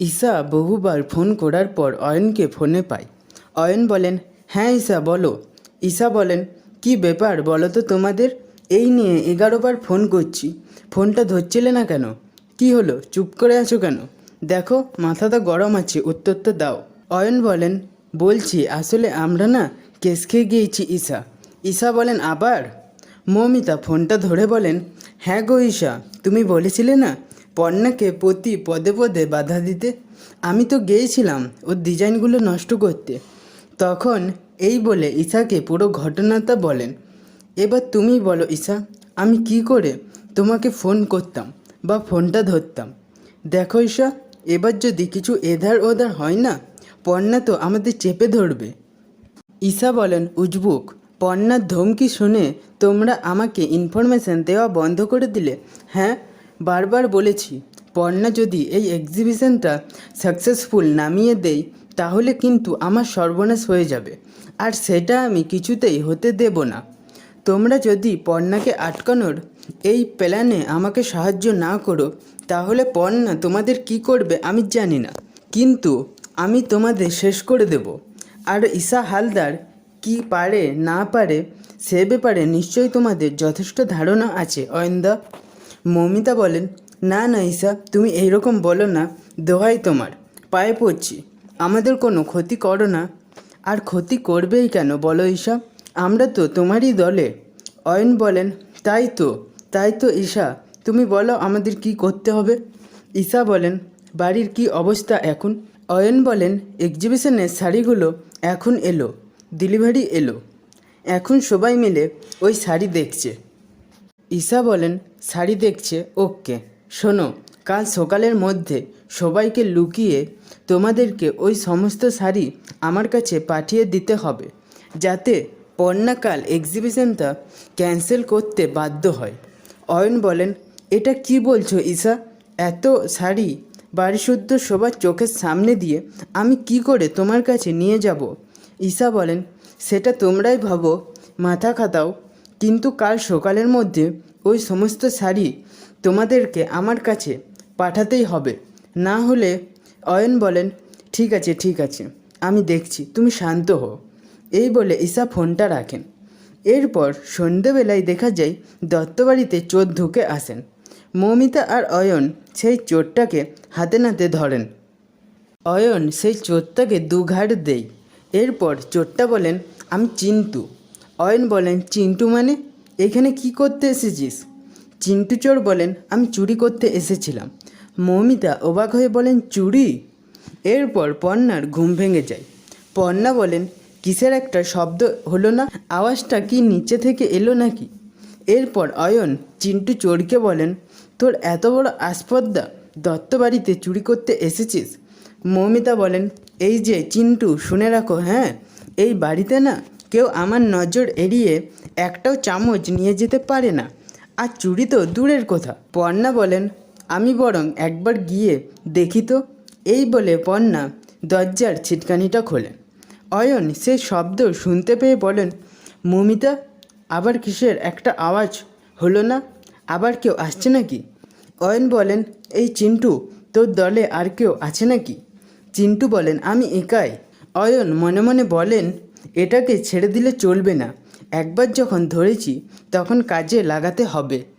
ঈশা বহুবার ফোন করার পর অয়নকে ফোনে পায়। অয়ন বলেন হ্যাঁ ঈশা বলো। ঈশা বলেন, কি ব্যাপার বলো তো তোমাদের? এই নিয়ে এগারোবার ফোন করছি। ফোনটা ধরছিলে না কেন? কি হলো? চুপ করে আছো কেন? দেখো, মাথাটা গরম আছে, উত্তরটা দাও। অয়ন বলেন, বলছি, আসলে আমরা না কেস খেয়ে গিয়েছি ঈশা ঈশা বলেন, আবার? মৌমিতা ফোনটা ধরে বলেন হ্যাঁ গো ঈশা, তুমি বলেছিলে না পর্ণাকে প্রতি পদে পদে বাধা দিতে। আমি তো গিয়েছিলাম ওর ডিজাইনগুলো নষ্ট করতে। তখন এই বলে ঈশাকে পুরো ঘটনাটা বলেন। এবার তুমি বলো ঈশা, আমি কি করে তোমাকে ফোন করতাম বা ফোনটা ধরতাম? দেখো ঈশা, এবার যদি কিছু এধার ওধার হয় না পর্ণা তো আমাদের চেপে ধরবে। ঈশা বলেন, উজবুক পর্ণার ধমকি শুনে তোমরা আমাকে ইনফরমেশন দেওয়া বন্ধ করে দিলে। হ্যাঁ বারবার বলেছি পর্ণা যদি এই এক্সিবিশনটা সাকসেসফুল নামিয়ে দেয় তাহলে কিন্তু আমার সর্বনাশ হয়ে যাবে। আর সেটা আমি কিছুতেই হতে দেব না। তোমরা যদি পর্ণাকে আটকানোর এই প্ল্যানে আমাকে সাহায্য না করো, তাহলে পর্ণা তোমাদের কি করবে আমি জানি না। কিন্তু আমি তোমাদের শেষ করে দেব। আর ঈশা হালদার কি পারে না পারে, সে ব্যাপারে নিশ্চয়ই তোমাদের যথেষ্ট ধারণা আছে, অয়ন্দা। মৌমিতা বলেন, না না ঈশা, তুমি এইরকম বলো না, দোহাই তোমার, পায়ে পড়ছি, আমাদের কোনো ক্ষতি করো না। আর ক্ষতি করবেই কেন বলো ঈশা, আমরা তো তোমারই দলে। অয়ন বলেন, তাই তো তাই তো ঈশা, তুমি বলো আমাদের কি করতে হবে? ঈশা বলেন, বাড়ির কি অবস্থা এখন? অয়ন বলেন, এক্সিবিশনের শাড়িগুলো এখন এলো, ডেলিভারি এলো, এখন সবাই মিলে ওই শাড়ি দেখছে। ঈশা বলেন শাড়ি দেখছে, ওকে। শোনো, কাল সকালের মধ্যে সবাইকে লুকিয়ে তোমাদেরকে ওই সমস্ত শাড়ি আমার কাছে পাঠিয়ে দিতে হবে, যাতে পণ্যাকাল এক্সিবিশনটা ক্যান্সেল করতে বাধ্য হয়। অয়ন বলেন, এটা কি বলছো ঈশা? এত শাড়ি বাড়িশুদ্ধ সবার চোখের সামনে দিয়ে আমি কি করে তোমার কাছে নিয়ে যাব? ঈশা বলেন, সেটা তোমরাই ভাবো, মাথা খাতাও কিন্তু কাল সকালের মধ্যে ওই সমস্ত শাড়ি তোমাদেরকে আমার কাছে পাঠাতেই হবে। না হলে অয়ন বলেন, ঠিক আছে ঠিক আছে, আমি দেখছি, তুমি শান্ত হও। এই বলে ঈশা ফোনটা রাখেন। এরপর সন্ধেবেলায় দেখা যায় দত্তবাড়িতে চোর ঢুকে আসেন। মৌমিতা আর অয়ন সেই চোরটাকে হাতে নাতে ধরেন। অয়ন, সেই চোরটাকে দুঘাট দেয় এরপর চোরটা বলেন, আমি চিন্টু অয়ন বলেন চিন্টু মানে? এখানে কি করতে এসেছিস? চিন্টু চোর বলেন, আমি চুরি করতে এসেছিলাম। মৌমিতা অবাক হয়ে বলেন, চুরি? এরপর পর্ণার ঘুম ভেঙে যায়। পর্ণা বলেন, কিসের একটা শব্দ হলো না? আওয়াজটা কি নিচে থেকে এলো নাকি? এরপর অয়ন চিন্টু চোরকে বলেন, তোর এত বড় আসপদ্দা দত্ত বাড়িতে চুরি করতে এসেছিস? মৌমিতা বলেন, এই যে চিন্টু, শুনে রাখো হ্যাঁ? এই বাড়িতে না কেউ আমার নজর এড়িয়ে একটাও চামচ নিয়ে যেতে পারে না। আর চুরি তো দূরের কথা। পর্ণা বলেন, আমি বরং একবার গিয়ে দেখি তো। এই বলে পর্ণা দরজার ছিটকানিটা খোলেন। অয়ন সে শব্দ শুনতে পেয়ে বলেন, মমিতা, আবার কিসের একটা আওয়াজ? হলো না? আবার কেউ আসছে নাকি? অয়ন বলেন, এই চিন্টু, তোর দলে আর কেউ আছে নাকি? চিন্টু বলেন, আমি একাই। অয়ন মনে মনে বলেন এটাকে ছেড়ে দিলে চলবে না। একবার যখন ধরেছি তখন কাজে লাগাতে হবে।